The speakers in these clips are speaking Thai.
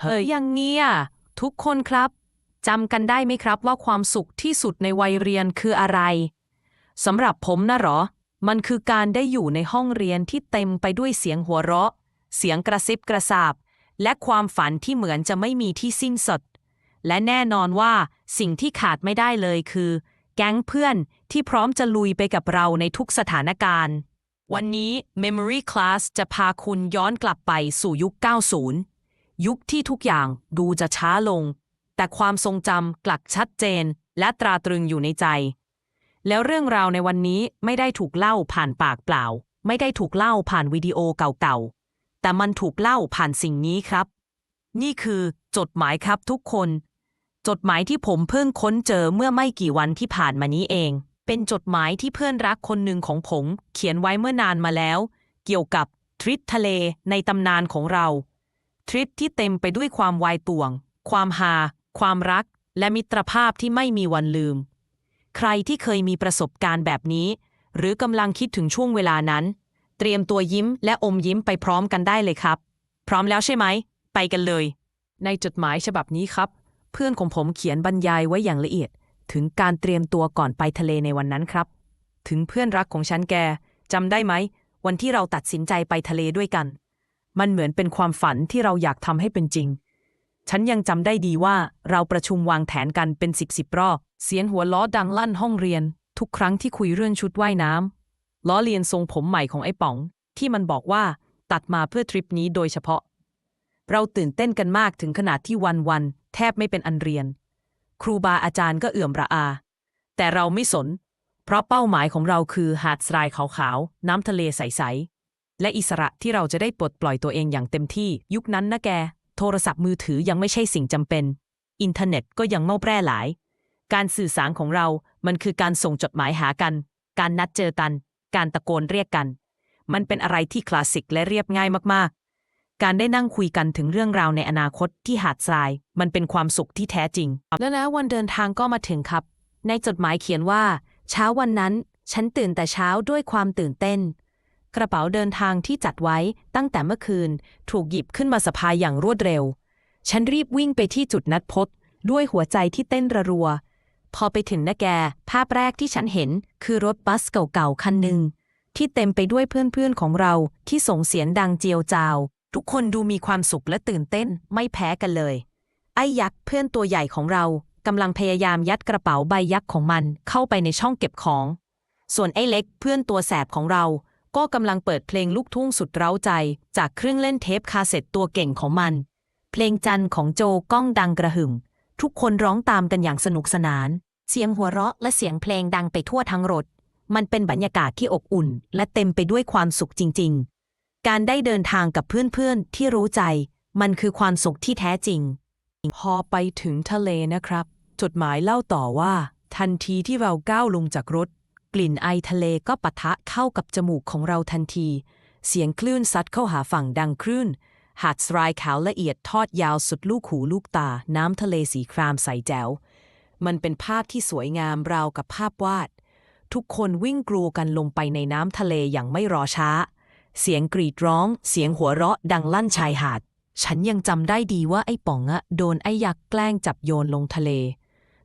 เฮ้ยย่างเงี้ยทุกคนครับจำกันได้ไหมครับว่าความสุขที่สุดในวัยเรียนคืออะไรสำหรับผมนะหรอ มันคือการได้อยู่ในห้องเรียนที่เต็มไปด้วยเสียงหัวเราะ เสียงกระซิบกระซาบ และความฝันที่เหมือนจะไม่มีที่สิ้นสุดและแน่นอนว่าสิ่งที่ขาดไม่ได้เลยคือ แก๊งเพื่อนที่พร้อมจะลุยไปกับเราในทุกสถานการณ์ วันนี้ Memory Class จะพาคุณย้อนกลับไปสู่ยุค 90 ยุคที่ทุกอย่างดูจะช้าลง แต่ความทรงจำกลักชัดเจน และตราตรึงอยู่ในใจ แล้วเรื่องราวในวันนี้ไม่ได้ถูกเล่าผ่านปากเปล่า ไม่ได้ถูกเล่าผ่านวิดีโอเก่าๆ แต่มันถูกเล่าผ่านสิ่งนี้ครับ นี่คือจดหมายครับทุกคน จดหมายที่ผมเพิ่งค้นเจอเมื่อไม่กี่วันที่ผ่านมานี้เอง เป็นจดหมายที่เพื่อนรักคนหนึ่งของผม เขียนไว้เมื่อนานมาแล้ว เกี่ยวกับทริปทะเลในตำนานของเรา ทริปที่เต็มไปด้วยความวายป่วง ความฮาความรัก และมิตรภาพที่ไม่มีวันลืม ใครที่เคยมีประสบการณ์แบบนี้ หรือกำลังคิดถึงช่วงเวลานั้น เตรียมตัวยิ้มและอมยิ้มไปพร้อมกันได้เลยครับ พร้อมแล้วใช่ไหม ไปกันเลย ในจดหมายฉบับนี้ครับ เพื่อนของผมเขียนบรรยายไว้อย่างละเอียด ถึงการเตรียมตัวก่อนไปทะเลในวันนั้นครับ ถึงเพื่อนรักของฉันแกจำได้ไหมวันที่เราตัดสินใจไปทะเลด้วยกัน มันเหมือนเป็นความฝันที่เราอยากทำให้เป็นจริง ฉันยังจำได้ดีว่าเราประชุมวางแผนกันเป็นสิบสิบรอบ เสียงหัวล้อดังลั่นห้องเรียน ทุกครั้งที่คุยเรื่องชุดว่ายน้ำล้อเลียนทรงผมใหม่ของไอ้ป๋อง ที่มันบอกว่าตัดมาเพื่อทริปนี้โดยเฉพาะ เราตื่นเต้นกันมากถึงขนาดที่วันวันๆแทบไม่เป็นอันเรียน ครูบาอาจารย์ก็เอื่อมระอา แต่เราไม่สน เพราะเป้าหมายของเราคือหาดทรายขาวๆน้ำทะเลใสๆ และอิสระที่เราจะได้ปลดปล่อยตัวเองอย่างเต็มที่ ยุคนั้นนะแก โทรศัพท์มือถือยังไม่ใช่สิ่งจำเป็น อินเทอร์เน็ตก็ยังไม่แพร่หลาย การสื่อสารของเรา มันคือการส่งจดหมายหากัน การนัดเจอกัน การตะโกนเรียกกัน มันเป็นอะไรที่คลาสสิกและเรียบง่ายมากๆ การได้นั่งคุยกันถึงเรื่องราวในอนาคตที่หาดทราย มันเป็นความสุขที่แท้จริง และแล้ววันเดินทางก็มาถึงครับ ในจดหมายเขียนว่า เช้าวันนั้น ฉันตื่นแต่เช้าด้วยความตื่นเต้น กระเป๋าเดินทางที่จัดไว้ตั้งแต่เมื่อคืน ถูกหยิบขึ้นมาสะพายอย่างรวดเร็ว ฉันรีบวิ่งไปที่จุดนัดพบด้วยหัวใจที่เต้นระรัว พอไปถึงนะแก ภาพแรกที่ฉันเห็นคือรถบัสเก่าๆ คันหนึ่ง ที่เต็มไปด้วยเพื่อนๆของเราที่ส่งเสียงดังเจียวจาว ทุกคนดูมีความสุขและตื่นเต้นไม่แพ้กันเลย ไอ้ยักษ์เพื่อนตัวใหญ่ของเรากำลังพยายามยัดกระเป๋าใบยักษ์ของมันเข้าไปในช่องเก็บของ ส่วนไอ้เล็กเพื่อนตัวแสบของเรา ก็กำลังเปิดเพลงลูกทุ่งสุดเร้าใจ จากเครื่องเล่นเทปคาสเซ็ตตัวเก่งของมัน เพลงจันของโจก้องดังกระหึ่ม ทุกคนร้องตามกันอย่างสนุกสนาน เสียงหัวเราะและเสียงเพลงดังไปทั่วทั้งรถ มันเป็นบรรยากาศที่อบอุ่น และเต็มไปด้วยความสุขจริง ๆ การได้เดินทางกับเพื่อนๆ ที่รู้ใจ มันคือความสุขที่แท้จริง พอไปถึงทะเลนะครับ จดหมายเล่าต่อว่า ทันทีที่เราก้าวลงจากรถ กลิ่นไอทะเลก็ปะทะเข้ากับจมูกของเราทันที เสียงคลื่นซัดเข้าหาฝั่งดังคลื่น หาดทรายขาวละเอียดทอดยาวสุดลูกหูลูกตา น้ำทะเลสีครามใสแจ๋ว มันเป็นภาพที่สวยงามราวกับภาพวาด ทุกคนวิ่งกรูกันลงไปในน้ำทะเลอย่างไม่รอช้า เสียงกรีดร้อง เสียงหัวเราะดังลั่นชายหาด ฉันยังจำได้ดีว่าไอ้ป๋องอะโดนไอ้ยักษ์แกล้งจับโยนลงทะเล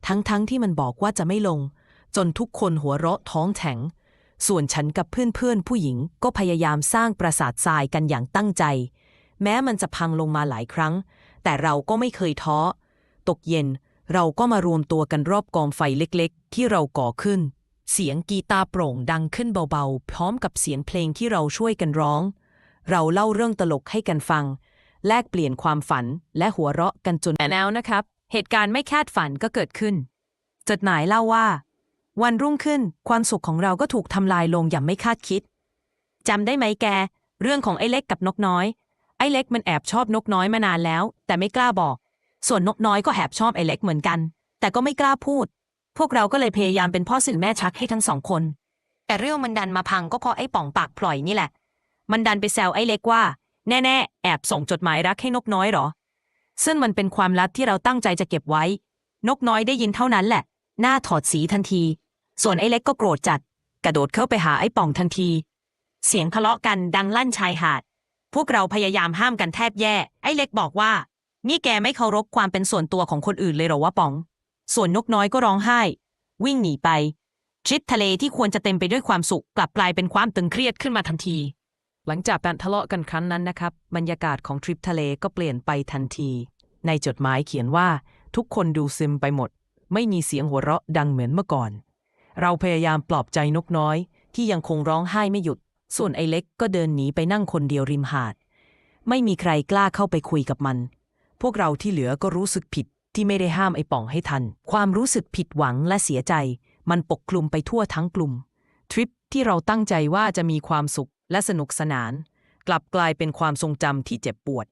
ทั้งๆทที่มันบอกว่าจะไม่ลง จนทุกคนหัวเราะท้องแข็ง ส่วนฉันกับเพื่อนๆผู้หญิงก็พยายามสร้างปราสาททรายกันอย่างตั้งใจ แม้มันจะพังลงมาหลายครั้ง แต่เราก็ไม่เคยท้อ ตกเย็นเราก็มารวมตัวกันรอบกองไฟเล็กๆ ที่เราก่อขึ้น เสียงกีตาร์โปร่งดังขึ้นเบาๆ พร้อมกับเสียงเพลงที่เราช่วยกันร้อง เราเล่าเรื่องตลกให้กันฟัง แลกเปลี่ยนความฝันและหัวเราะกันจนแต่แล้วนะครับ เหตุการณ์ไม่คาดฝันก็เกิดขึ้น จดหมายเล่าว่า วันรุ่งขึ้นความสุขของเราก็ถูกทำลายลงอย่างไม่คาดคิดจำได้ไหมแก เรื่องของไอ้เล็กกับนกน้อย ไอ้เล็กมันแอบชอบนกน้อยมานานแล้ว แต่ไม่กล้าบอก ส่วนนกน้อยก็แอบชอบไอ้เล็กเหมือนกัน แต่ก็ไม่กล้าพูด พวกเราก็เลยพยายามเป็นพ่อสื่อแม่ชักให้ทั้งสองคน แต่เรื่องมันดันมาพังก็เพราะไอ้ป่องปากพลอยนี่แหละ มันดันไปแซวไอ้เล็กว่า แน่ๆแอบส่งจดหมายรักให้นกน้อยเหรอ ซึ่งมันเป็นความลับที่เราตั้งใจจะเก็บไว้ นกน้อยได้ยินเท่านั้นแหละ หน้าถอดสีทันที ส่วนไอ้เล็กก็โกรธจัด กระโดดเข้าไปหาไอ้ป่องทันที เสียงทะเลาะกันดังลั่นชายหาด พวกเราพยายามห้ามกันแทบแย่ ไอ้เล็กบอกว่า นี่แกไม่เคารพความเป็นส่วนตัวของคนอื่นเลยเหรอวะป๋อง ส่วนนกน้อยก็ร้องไห้ วิ่งหนีไปทริปทะเลที่ควรจะเต็มไปด้วยความสุขกลับกลายเป็นความตึงเครียดขึ้นมาทันที หลังจากการทะเลาะกันครั้งนั้นนะครับ บรรยากาศของทริปทะเลก็เปลี่ยนไปทันที ในจดหมายเขียนว่า ทุกคนดูซึมไปหมด ไม่มีเสียงหัวเราะดังเหมือนเมื่อก่อน เราพยายามปลอบใจนกน้อย ที่ยังคงร้องไห้ไม่หยุด ส่วนไอเล็กก็เดินหนีไปนั่งคนเดียวริมหาด ไม่มีใครกล้าเข้าไปคุยกับมัน พวกเราที่เหลือก็รู้สึกผิดที่ไม่ได้ห้ามไอ้ป่องให้ทัน ความรู้สึกผิดหวังและเสียใจ มันปกคลุมไปทั่วทั้งกลุ่ม ทริปที่เราตั้งใจว่าจะมีความสุขและสนุกสนาน กลับกลายเป็นความทรงจำที่เจ็บปวด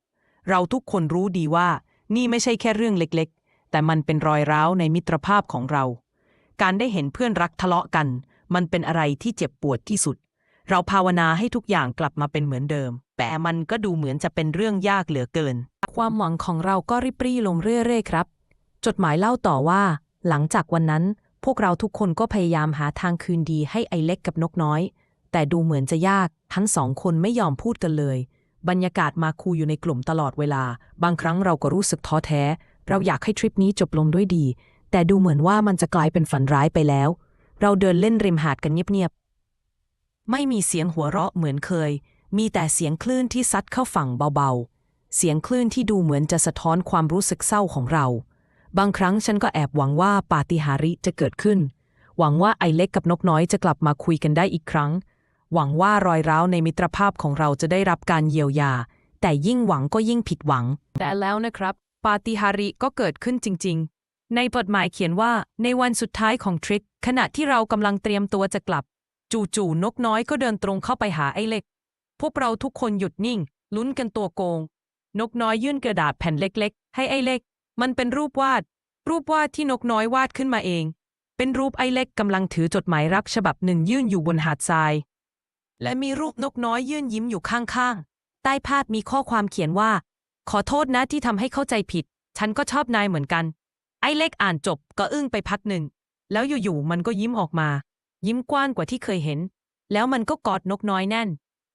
เราทุกคนรู้ดีว่า นี่ไม่ใช่แค่เรื่องเล็กๆ แต่มันเป็นรอยร้าวในมิตรภาพของเรา การได้เห็นเพื่อนรักทะเลาะกัน มันเป็นอะไรที่เจ็บปวดที่สุด เราภาวนาให้ทุกอย่างกลับมาเป็นเหมือนเดิม แต่มันก็ดูเหมือนจะเป็นเรื่องยากเหลือเกิน ความหวังของเราก็ริบรี่ลงเรื่อยๆครับ จดหมายเล่าต่อว่า หลังจากวันนั้น พวกเราทุกคนก็พยายามหาทางคืนดีให้ไอเล็กกับนกน้อย แต่ดูเหมือนจะยาก ทั้งสองคนไม่ยอมพูดกันเลย บรรยากาศมาคูอยู่ในกลุ่มตลอดเวลา บางครั้งเราก็รู้สึกท้อแท้ เราอยากให้ทริปนี้จบลงด้วยดี แต่ดูเหมือนว่ามันจะกลายเป็นฝันร้ายไปแล้ว เราเดินเล่นริมหาดกันเงียบๆ ไม่มีเสียงหัวเราะเหมือนเคย มีแต่เสียงคลื่นที่ซัดเข้าฝั่งเบาๆ เสียงคลื่นที่ดูเหมือนจะสะท้อนความรู้สึกเศร้าของเรา บางครั้งฉันก็แอบหวังว่าปาฏิหาริย์จะเกิดขึ้น หวังว่าไอเล็กกับนกน้อยจะกลับมาคุยกันได้อีกครั้ง หวังว่ารอยร้าวในมิตรภาพของเราจะได้รับการเยียวยา แต่ยิ่งหวังก็ยิ่งผิดหวัง แต่แล้วนะครับ ปาฏิหาริย์ก็เกิดขึ้นจริง ๆ ในจดหมายเขียนว่าในวันสุดท้ายของทริคขณะที่เรากำลังเตรียมตัวจะกลับ จู่ๆนกน้อยก็เดินตรงเข้าไปหาไอ้เล็ก พวกเราทุกคนหยุดนิ่ง ลุ้นกันตัวโกง นกน้อยยื่นกระดาษแผ่นเล็กๆ ให้ไอ้เล็ก มันเป็นรูปวาด รูปวาดที่นกน้อยวาดขึ้นมาเอง เป็นรูปไอ้เล็กกำลังถือจดหมายรักฉบับหนึ่งยื่นอยู่บนหาดทราย และมีรูปนกน้อยยื่นยิ้มอยู่ข้างๆ ใต้ภาพมีข้อความเขียนว่า ขอโทษนะที่ทำให้เข้าใจผิด ฉันก็ชอบนายเหมือนกัน ไอ้เล็กอ่านจบก็อึ้งไปพักหนึ่ง แล้วอยู่ๆมันก็ยิ้มออกมา ยิ้มกว้างกว่าที่เคยเห็น แล้วมันก็กอดนกน้อยแน่น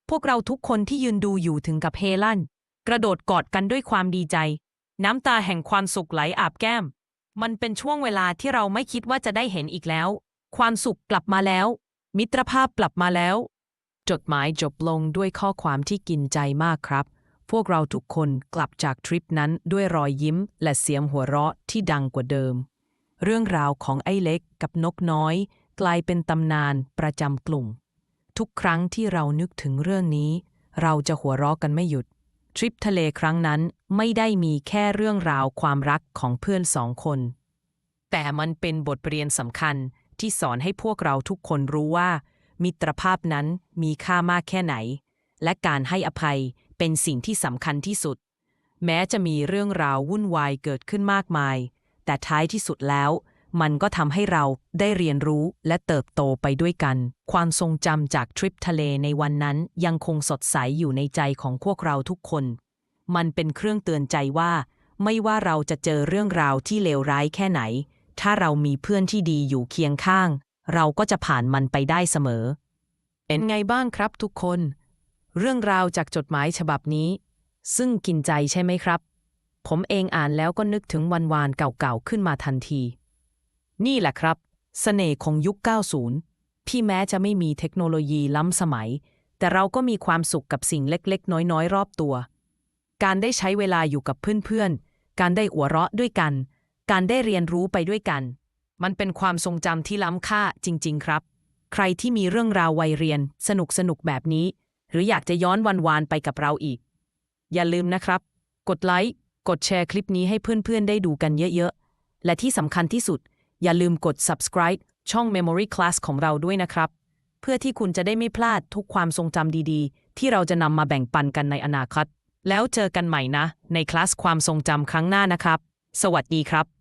พวกเราทุกคนที่ยืนดูอยู่ถึงกับเฮลั่น กระโดดกอดกันด้วยความดีใจ น้ำตาแห่งความสุขไหลอาบแก้ม มันเป็นช่วงเวลาที่เราไม่คิดว่าจะได้เห็นอีกแล้ว ความสุขกลับมาแล้ว มิตรภาพกลับมาแล้ว จดหมายจบลงด้วยข้อความที่กินใจมากครับ พวกเราทุกคนกลับจากทริปนั้นด้วยรอยยิ้มและเสียงหัวเราะที่ดังกว่าเดิม เรื่องราวของไอ้เล็กกับนกน้อย กลายเป็นตำนานประจำกลุ่ม ทุกครั้งที่เรานึกถึงเรื่องนี้ เราจะหัวเราะกันไม่หยุด ทริปทะเลครั้งนั้นไม่ได้มีแค่เรื่องราวความรักของเพื่อนสองคน แต่มันเป็นบทเรียนสำคัญที่สอนให้พวกเราทุกคนรู้ว่า มิตรภาพนั้นมีค่ามากแค่ไหน และการให้อภัย เป็นสิ่งที่สำคัญที่สุด แม้จะมีเรื่องราววุ่นวายเกิดขึ้นมากมาย แต่ท้ายที่สุดแล้ว มันก็ทำให้เราได้เรียนรู้และเติบโตไปด้วยกัน ความทรงจำจากทริปทะเลในวันนั้นยังคงสดใสอยู่ในใจของพวกเราทุกคน มันเป็นเครื่องเตือนใจว่า ไม่ว่าเราจะเจอเรื่องราวที่เลวร้ายแค่ไหน ถ้าเรามีเพื่อนที่ดีอยู่เคียงข้าง เราก็จะผ่านมันไปได้เสมอเป็นไงบ้างครับทุกคน เรื่องราวจากจดหมายฉบับนี้ ซึ่งกินใจใช่ไหมครับ ผมเองอ่านแล้วก็นึกถึงวันวานเก่าๆขึ้นมาทันที นี่แหละครับเสน่ห์ของยุค 90 ที่แม้จะไม่มีเทคโนโลยีล้ำสมัย แต่เราก็มีความสุขกับสิ่งเล็กๆ น้อยๆ รอบตัว การได้ใช้เวลาอยู่กับเพื่อนๆ การได้หัวเราะด้วยกัน การได้เรียนรู้ไปด้วยกัน มันเป็นความทรงจำที่ล้ำค่าจริง ๆ ครับ ใครที่มีเรื่องราววัยเรียนสนุกสนุกๆแบบนี้ หรืออยากจะย้อนวันวานไปกับเราอีก อย่าลืมนะครับ กดไลค์ กดแชร์คลิปนี้ให้เพื่อนๆ ได้ดูกันเยอะๆ และที่สำคัญที่สุด อย่าลืมกด subscribe ช่อง Memory Class ของเราด้วยนะครับ เพื่อที่คุณจะได้ไม่พลาดทุกความทรงจำดีๆ ที่เราจะนำมาแบ่งปันกันในอนาคต แล้วเจอกันใหม่นะ ในคลาสความทรงจำครั้งหน้านะครับ สวัสดีครับ